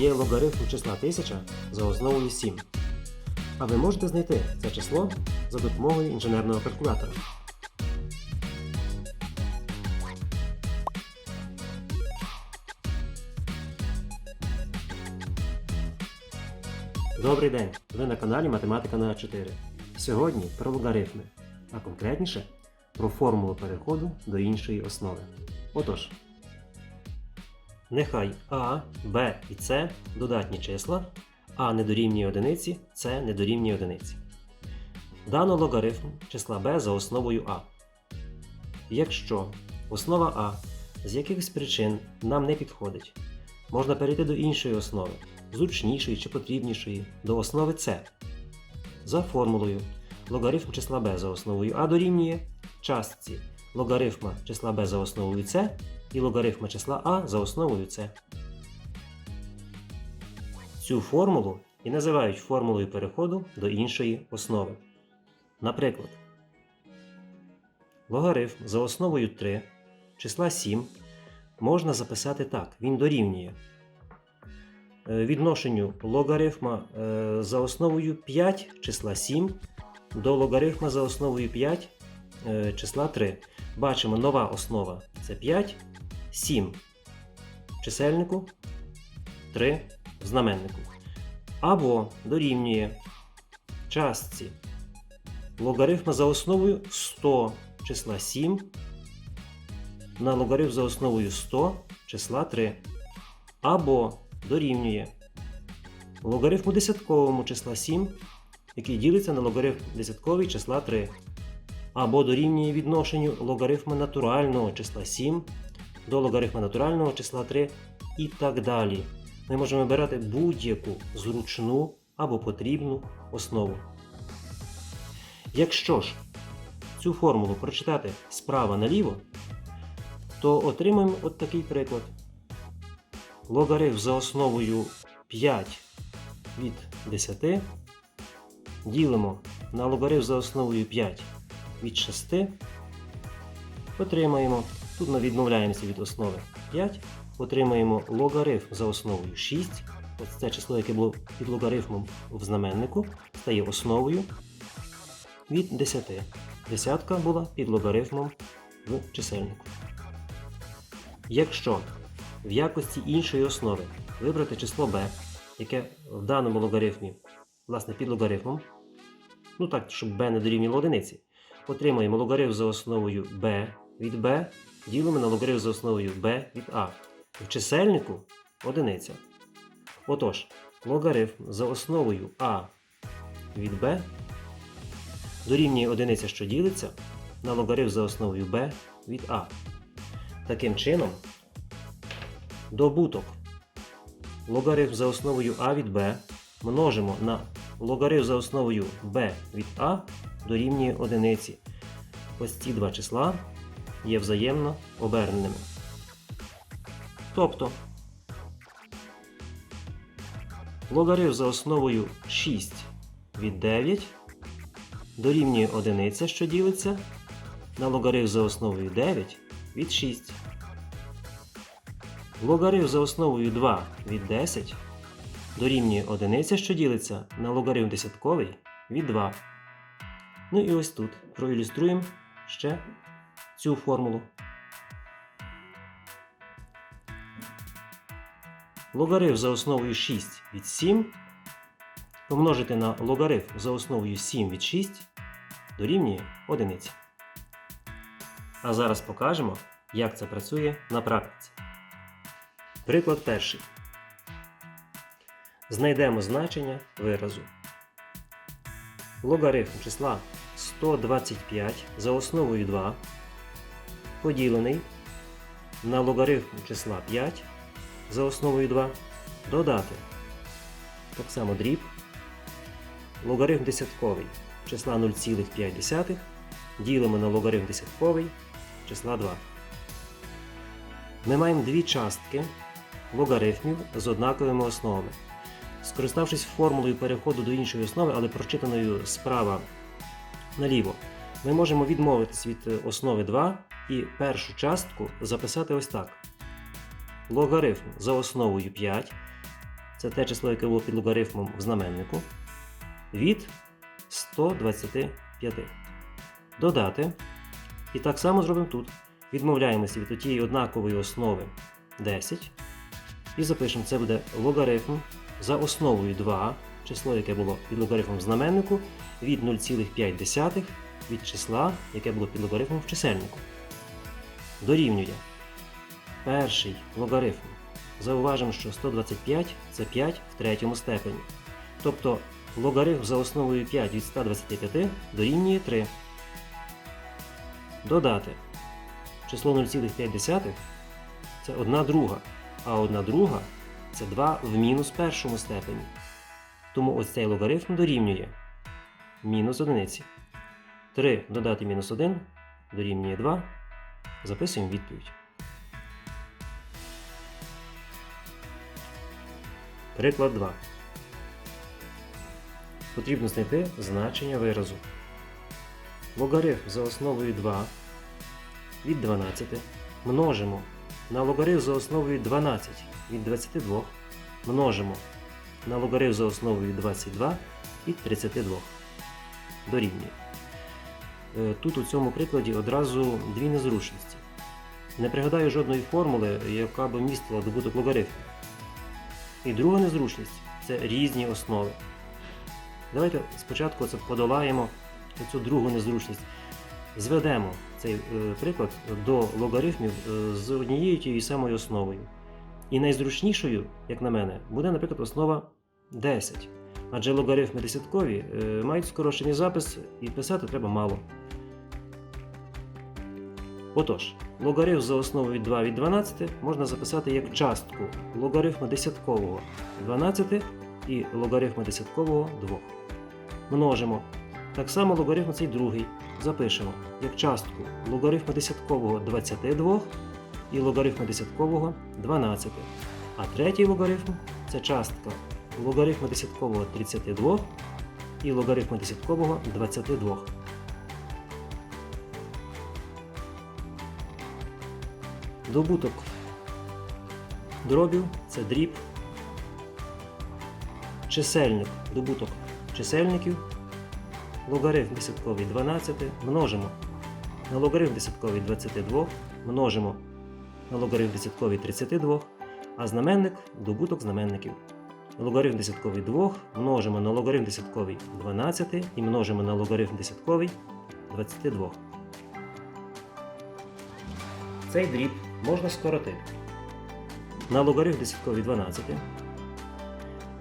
є логарифм числа 1000 за основою 7. А ви можете знайти це число за допомогою інженерного калькулятора. Добрий день! Ви на каналі Математика на 4. Сьогодні про логарифми, а конкретніше про формулу переходу до іншої основи. Отож, нехай А, Б і С додатні числа, А не дорівнює одиниці, С не дорівнює одиниці. Дано логарифм числа b за основою А. Якщо основа А з якихось причин нам не підходить, можна перейти до іншої основи, зручнішої чи потрібнішої, до основи С. За формулою логарифм числа b за основою А дорівнює частці логарифма числа b за основою С і логарифма числа А за основою С. Цю формулу і називають формулою переходу до іншої основи. Наприклад, логарифм за основою 3 числа 7 можна записати так. Він дорівнює е, відношенню логарифма е, за основою 5 числа 7 до логарифма за основою 5 е, числа 3. Бачимо, нова основа це 5, 7 в чисельнику, 3 в знаменнику. Або дорівнює частці логарифма за основою 100 числа 7 на логарифм за основою 100 числа 3. Або дорівнює логарифму десятковому числа 7, який ділиться на логарифм десятковий числа 3. Або дорівнює відношенню логарифма натурального числа 7 до логарифма натурального числа 3 і так далі. Ми можемо вибирати будь-яку зручну або потрібну основу. Якщо ж цю формулу прочитати справа наліво, то отримаємо от такий приклад. Логарифм за основою 5 від 10 ділимо на логарифм за основою 5 від 6. Отримаємо, тут ми відмовляємося від основи 5, отримаємо логарифм за основою 6. Ось це число, яке було під логарифмом в знаменнику, стає основою від 10. Десятка була під логарифмом в чисельнику. Якщо в якості іншої основи вибрати число b, яке в даному логарифмі, власне, під логарифмом, ну так, щоб b не дорівнювало одиниці, отримаємо логарифм за основою b від b, ділимо на логарифм за основою b від a. В чисельнику одиниця. Отож, логарифм за основою a від b дорівнює одиниця, що ділиться, на логарифм за основою b від a. Таким чином, добуток логарифм за основою a від b множимо на логарифм за основою b від a дорівнює одиниці. Ось ці два числа є взаємно оберненими. Тобто логарифм за основою 6 від 9 дорівнює одиниця, що ділиться на логарифм за основою 9 від 6. Логарифм за основою 2 від 10 дорівнює одиниця, що ділиться на логарифм десятковий від 2. Ну і ось тут проілюструємо ще цю формулу. Логарифм за основою 6 від 7 помножити на логарифм за основою 7 від 6 дорівнює 1. А зараз покажемо, як це працює на практиці. Приклад перший. Знайдемо значення виразу. Логарифм числа 125 за основою 2 поділений на логарифм числа 5 за основою 2 додати. Так само дріб. Логарифм десятковий числа 0,5 ділимо на логарифм десятковий числа 2. Ми маємо дві частки логарифмів з однаковими основами. Скориставшись формулою переходу до іншої основи, але прочитаною справа наліво, ми можемо відмовитись від е, основи 2 і першу частку записати ось так. Логарифм за основою 5 це те число, яке було під логарифмом в знаменнику, від 125. Додати. І так само зробимо тут. Відмовляємося від тієї однакової основи 10. І запишемо, це буде логарифм за основою 2, число, яке було під логарифмом знаменнику, від 0,5 від числа, яке було під логарифмом в чисельнику. Дорівнює перший логарифм. Зауважимо, що 125 це 5 в третьому степені. Тобто логарифм за основою 5 від 125 дорівнює 3. Додати число 0,5 це 1 друга, а 1 друга це 2 в мінус першому степені. Тому ось цей логарифм дорівнює мінус одиниці. 3 додати мінус 1 дорівнює 2. Записуємо відповідь. Приклад 2. Потрібно знайти значення виразу. Логарифм за основою 2 від 12 множимо на логарифм за основою 12 від 22 множимо на логарифм за основою 22 від 32 дорівнює. Е, Тут у цьому прикладі одразу дві незручності. Не пригадаю жодної формули, яка б містила добуток логарифмів. І друга незручність це різні основи. Давайте спочатку це подолаємо цю другу незручність. Зведемо цей е, приклад до логарифмів е, з однією тією самою основою. І найзручнішою, як на мене, буде, наприклад, основа 10. Адже логарифми десяткові е, мають скорочений запис і писати треба мало. Отож, логарифм за основою 2 від 12 можна записати як частку логарифма десяткового 12 і логарифма десяткового 2. Множимо. Так само логарифм цей другий запишемо як частку логарифма десяткового 22 і логарифма десяткового 12. А третій логарифм це частка логарифма десяткового 32 і логарифма десяткового 22. Добуток дробів це дріб. Чисельник добуток чисельників. Логарифм десятковий 12 множимо на логарифм десятковий 22, множимо на логарифм десятковий 32, а знаменник добуток знаменників. Логарифм десятковий 2 множимо на логарифм десятковий 12 і множимо на логарифм десятковий 22. Цей дріб можна скоротити на логарифм десятковий 12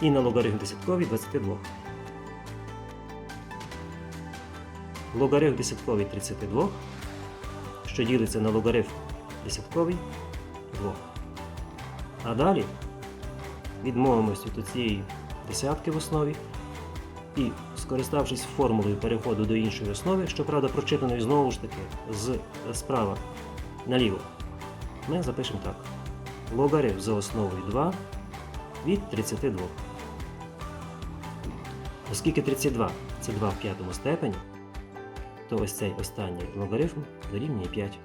і на логарифм десятковий 22. Логарифм десятковий 32, що ділиться на логарифм десятковий 2. А далі відмовимося від цієї десятки в основі і, скориставшись формулою переходу до іншої основи, щоправда, прочитаною знову ж таки з справа наліво, ми запишемо так. Логарифм за основою 2 від 32. Оскільки 32 це 2 в п'ятому степені, то ось цей останній логарифм дорівнює 5.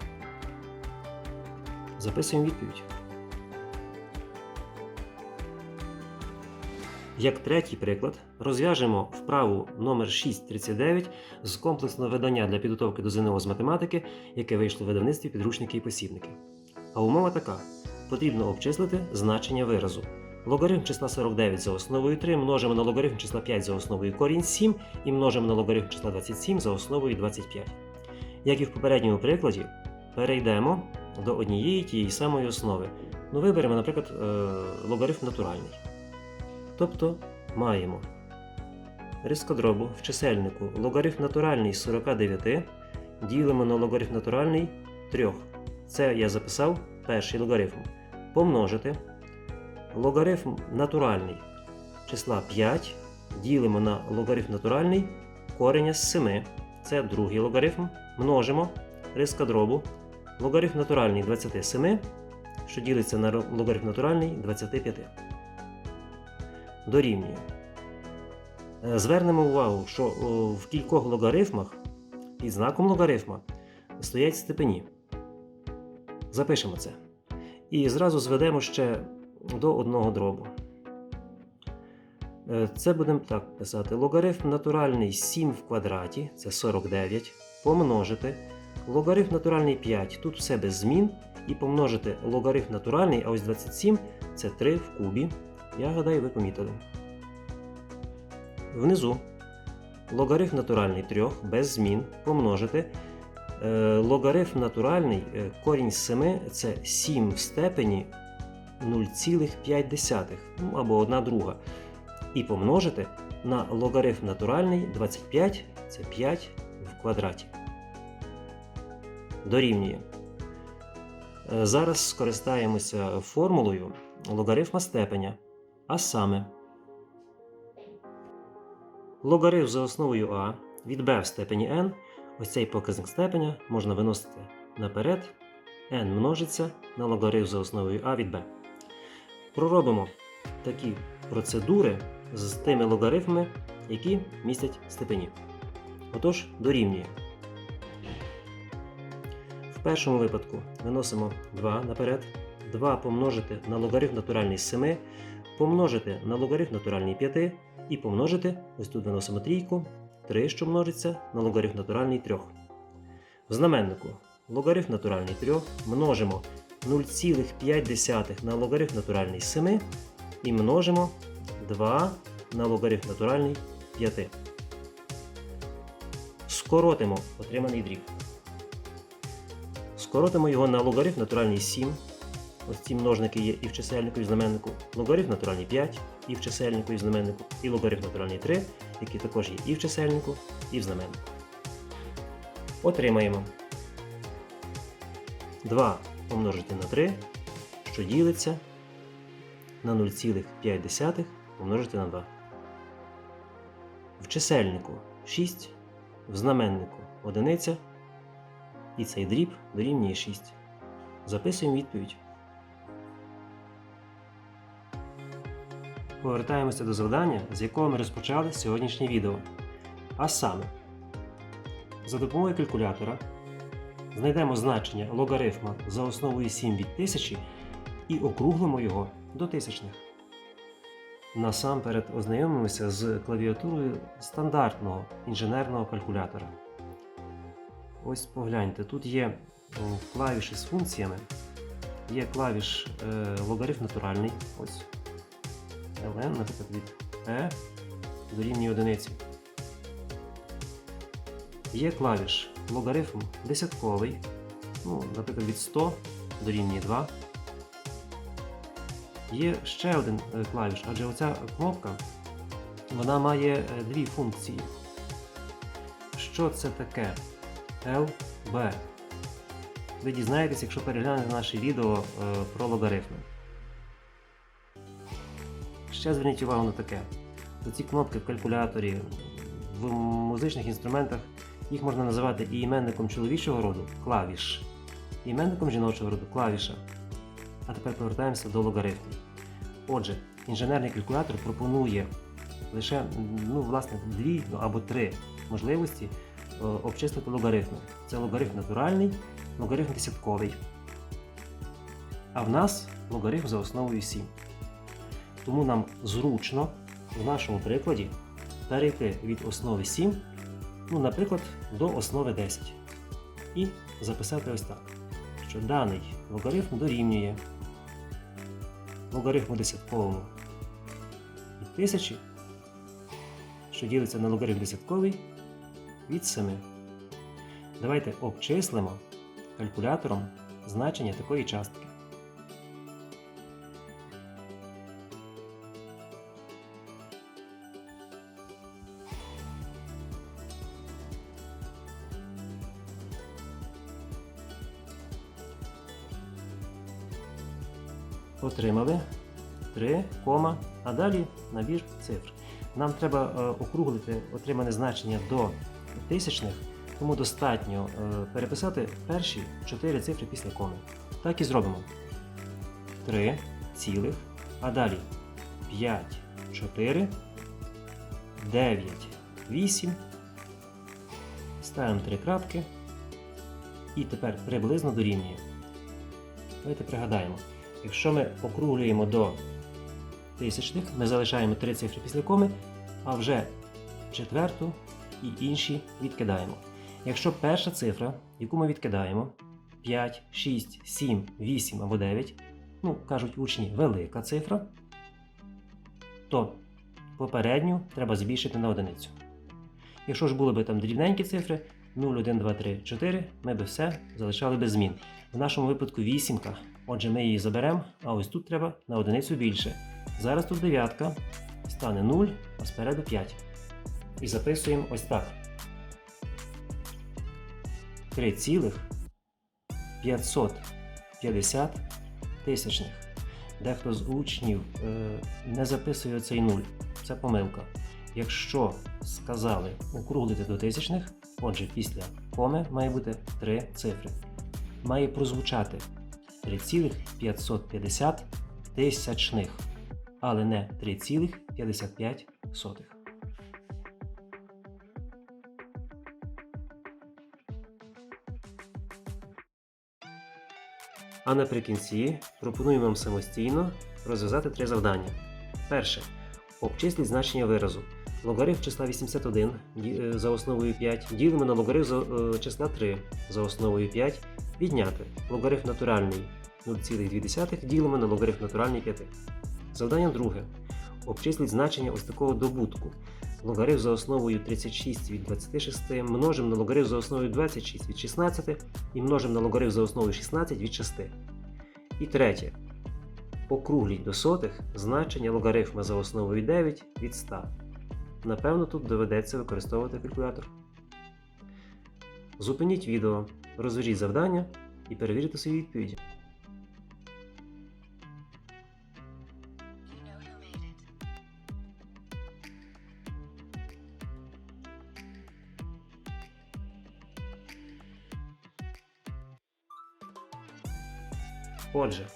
Записуємо відповідь. Як третій приклад, розв'яжемо вправу номер 639 з комплексного видання для підготовки до ЗНО з математики, яке вийшло в видавництві підручники і посібники. А умова така: потрібно обчислити значення виразу. Логарифм числа 49 за основою 3 множимо на логарифм числа 5 за основою корінь 7 і множимо на логарифм числа 27 за основою 25. Як і в попередньому прикладі, перейдемо до однієї тієї самої основи. Ну, виберемо, наприклад, е, логарифм натуральний. Тобто маємо рискодробу в чисельнику логарифм натуральний з 49 ділимо на логарифм натуральний 3. Це я записав перший логарифм. Помножити логарифм натуральний числа 5 ділимо на логарифм натуральний кореня з 7. Це другий логарифм. Множимо риска дробу. Логарифм натуральний 27, що ділиться на логарифм натуральний 25. Дорівнює. Е, Звернемо увагу, що в кількох логарифмах під знаком логарифма стоять степені. Запишемо це. І зразу зведемо ще до одного дробу. Е, Це будемо так писати. Логарифм натуральний 7 в квадраті, це 49, помножити. Логарифм натуральний 5, тут все без змін. І помножити логарифм натуральний, а ось 27 це 3 в кубі. Я гадаю, ви помітили. Внизу логарифм натуральний 3 без змін помножити. Е, Логарифм натуральний е, корінь з 7 це 7 в степені 0,5 ну, або 1 друга. І помножити на логарифм натуральний 25 це 5 в квадраті. Дорівнює. Е, Зараз скористаємося формулою логарифма степеня, а саме логарифм за основою а від b в степені n, ось цей показник степеня можна виносити наперед, n множиться на логарифм за основою а від b. Проробимо такі процедури з тими логарифмами, які містять степені. Отож, дорівнює. В першому випадку виносимо 2 наперед, 2 помножити на логарифм натуральний 7, помножити на логарифм натуральний 5 і помножити, ось тут виносимо трійку, 3, що множиться на логарифм натуральний 3. В знаменнику логарифм натуральний 3 множимо 0,5 на логарифм натуральний 7 і множимо 2 на логарифм натуральний 5. Скоротимо отриманий дріб. Скоротимо його на логарифм натуральний 7. Ось ці множники є і в чисельнику, і в знаменнику. Логарифм натуральний 5 і в чисельнику, і в знаменнику. І логарифм натуральний 3, які також є і в чисельнику, і в знаменнику. Отримаємо 2 помножити на 3, що ділиться на 0,5 помножити на 2. В чисельнику 6, в знаменнику 1, і цей дріб дорівнює 6. Записуємо відповідь. Повертаємося до завдання, з якого ми розпочали сьогоднішнє відео. А саме, за допомогою калькулятора знайдемо значення логарифма за основою 7 від 1000 і округлимо його до тисячних. Насамперед ознайомимося з клавіатурою стандартного інженерного калькулятора. Ось погляньте, тут є клавіші з функціями. Є клавіш е, логарифм натуральний. Ось ln, наприклад, від e дорівнює одиниці. Є клавіш логарифм десятковий. Ну, наприклад, від 100 дорівнює 2. Є ще один е, клавіш, адже оця кнопка вона має е, дві функції. Що це таке? LB. Ви дізнаєтесь, якщо переглянете наше відео е, про логарифми. Ще зверніть увагу на таке. Ці кнопки в калькуляторі, в музичних інструментах їх можна називати і іменником чоловічого роду клавіш, і іменником жіночого роду клавіша. А тепер повертаємося до логарифмів. Отже, інженерний калькулятор пропонує лише ну, власне, дві ну, або три можливості обчислити логарифми. Це логарифм натуральний, логарифм десятковий. А в нас логарифм за основою 7. Тому нам зручно в нашому прикладі перейти від основи 7, ну, наприклад, до основи 10. І записати ось так, що даний логарифм дорівнює логарифму десятковому від 1000, що ділиться на логарифм десятковий від 7. Давайте обчислимо калькулятором значення такої частки. Отримали 3, кома, а далі набір цифр. Нам треба е, округлити отримане значення до тисячних, тому достатньо е, переписати перші 4 цифри після коми. Так і зробимо. 3 цілих, а далі 5, 4, 9, 8. Ставимо 3 крапки. І тепер приблизно дорівнює. Давайте пригадаємо. Якщо ми округлюємо до тисячних. Ми залишаємо три цифри після коми, а вже четверту і інші відкидаємо. Якщо перша цифра, яку ми відкидаємо, 5, 6, 7, 8 або 9, ну, кажуть учні, велика цифра, то попередню треба збільшити на одиницю. Якщо ж були б там дрібненькі цифри 0, 1, 2, 3, 4, ми би все залишали без змін. В нашому випадку вісімка, отже, ми її заберемо, а ось тут треба на одиницю більше. Зараз тут дев'ятка, стане 0, а спереду 5. І записуємо ось так. 3,550 тисячних. Дехто з учнів е, не записує цей 0. Це помилка. Якщо сказали округлити до тисячних, отже, після коми має бути 3 цифри. Має прозвучати 3,550 тисячних, але не 3,55. А наприкінці пропонуємо вам самостійно розв'язати три завдання. Перше. Обчисліть значення виразу. Логарифм числа 81 е, за основою 5 ділимо на логарифм е, числа 3 за основою 5 відняти. Логарифм натуральний 0,2 ділимо на логарифм натуральний 5. Завдання друге. Обчисліть значення ось такого добутку. Логарифм за основою 36 від 26 множимо на логарифм за основою 26 від 16 і множимо на логарифм за основою 16 від 6. І третє. Округліть до сотих значення логарифма за основою 9 від 100. Напевно, тут доведеться використовувати калькулятор. Зупиніть відео, розв'яжіть завдання і перевірте свої відповіді. Отже,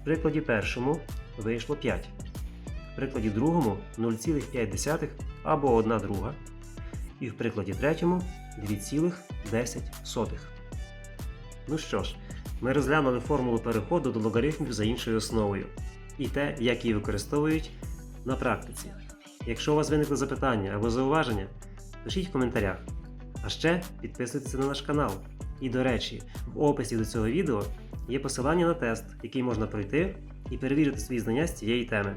в прикладі першому вийшло 5. В прикладі другому 0,5 або 1 друга. І в прикладі третьому 2,10. Ну що ж, ми розглянули формулу переходу до логарифмів за іншою основою і те, як її використовують на практиці. Якщо у вас виникли запитання або зауваження, пишіть в коментарях. А ще підписуйтесь на наш канал. І до речі, в описі до цього відео є посилання на тест, який можна пройти і перевірити свої знання з цієї теми.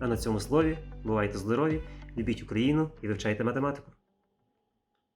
А на цьому слові бувайте здорові, любіть Україну і вивчайте математику.